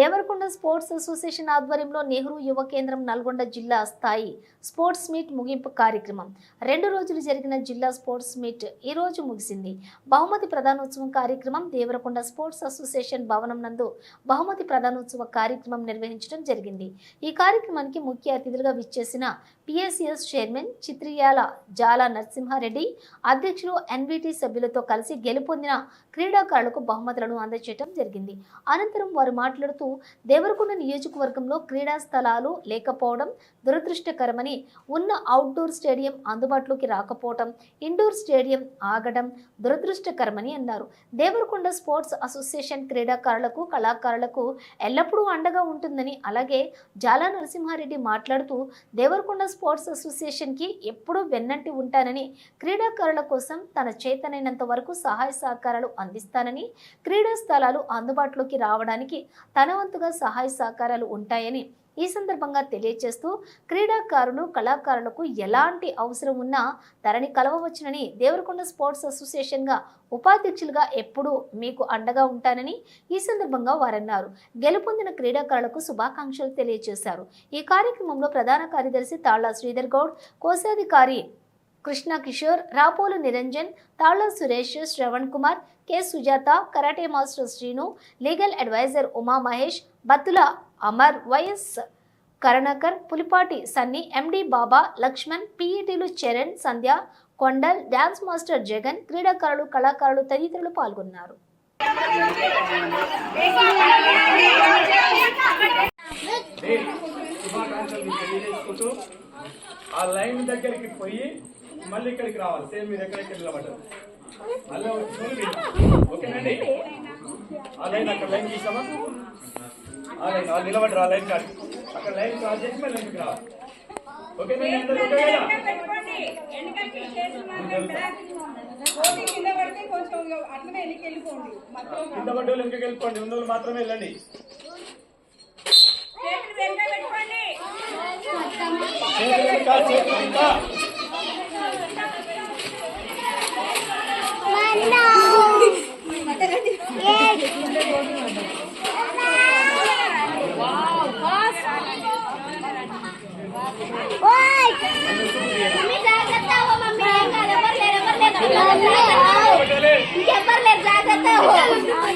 Devarakonda sports association ఆధ్వర్యంలో నెహ్రూ యువ కేంద్రం నల్గొండ జిల్లా స్థాయి స్పోర్ట్స్ మీట్ ముగింపు కార్యక్రమం. రెండు రోజులు జరిగిన జిల్లా స్పోర్ట్స్ మీట్ ఈ రోజు ముగిసింది. బహుమతి ప్రధానోత్సవం కార్యక్రమం దేవరకొండ స్పోర్ట్స్ అసోసియేషన్ భవనం నందు బహుమతి ప్రధానోత్సవ కార్యక్రమం నిర్వహించడం జరిగింది. ఈ కార్యక్రమానికి ముఖ్య అతిథులుగా విచ్చేసిన పిఎస్సిఎస్ చైర్మన్ చిత్రియాల జాల నరసింహారెడ్డి అధ్యక్షులు ఎన్విటి సభ్యులతో కలిసి గెలుపొందిన క్రీడాకారులకు బహుమతులను అందజేయడం జరిగింది. అనంతరం వారు మాట్లాడుతూ దేవరకొండ నియోజకవర్గంలో క్రీడా స్థలాలు లేకపోవడం దురదృష్టకరమని ఉన్న అవుట్డోర్ స్టేడియం అందుబాటులోకి రాకపోవడం ఇండోర్ స్టేడియం ఆగడం దురదృష్టకరమని అన్నారు. దేవరకొండ స్పోర్ట్స్ అసోసియేషన్ క్రీడాకారులకు కళాకారులకు ఎల్లప్పుడూ అండగా ఉంటుందని అలాగే జాలా నరసింహారెడ్డి మాట్లాడుతూ దేవరకొండ స్పోర్ట్స్ అసోసియేషన్కి ఎప్పుడూ వెన్నంటి ఉంటానని క్రీడాకారుల కోసం తన చేతనైనంత వరకు సహాయ సహకారాలు అందిస్తానని క్రీడా స్థలాలు అందుబాటులోకి రావడానికి తన వంతుగా సహాయ సహకారాలు ఉంటాయని ఈ సందర్భంగా తెలియజేస్తూ క్రీడాకారులు కళాకారులకు ఎలాంటి అవసరం ఉన్నా ధరని కలవవచ్చునని దేవరకొండ స్పోర్ట్స్ అసోసియేషన్గా ఉపాధ్యక్షులుగా ఎప్పుడూ మీకు అండగా ఉంటానని ఈ సందర్భంగా వారన్నారు. గెలుపొందిన క్రీడాకారులకు శుభాకాంక్షలు తెలియజేశారు ఈ కార్యక్రమంలో ప్రధాన కార్యదర్శి తాళ్ళ శ్రీధర్ గౌడ్ కోశాధికారి Krishna Kishore Rapolu Niranjan Talla Suresh Shravan Kumar K. Sujatha karate master Srinu legal advisor Uma Mahesh Battula Amar YS Karunakar Pulipati Sunny MD Baba Laxman పిఈటీలు Charan Sandhya Kondal dance master Jagan క్రీడాకారులు కళాకారులు తదితరులు పాల్గొన్నారు. ఆ లైన్ దగ్గరికి పోయి మళ్ళీ ఇక్కడికి రావాలి. సేమ్ మీరు ఎక్కడెక్కడ నిలబడ్డారు? మళ్ళీ. ఓకేనండి? ఆ లైన్ అక్కడ లైన్ తీసామా? ఆ లైన్ ఆ నిలబడ్డారు ఆ లైన్ కాదు. అక్కడ లైన్ క్రాస్ చేసి మళ్ళీ ఇంటికి రావాలి. ఓకేనండి అందరూ ఓకే కదా కోటి కింద పడితే కొంచెం అట్లనే వెనక్కి వెళ్ళిపోండి. కింద పడ్డ వాళ్ళు ఇంటికి వెళ్ళిపోండి. ఉన్న వాళ్ళు మాత్రమే వెళ్ళండి. చేతులు వెనక పెట్టుకోండి. చేతులు ఇంకా చేతులు ఇంకా 带我，带，我。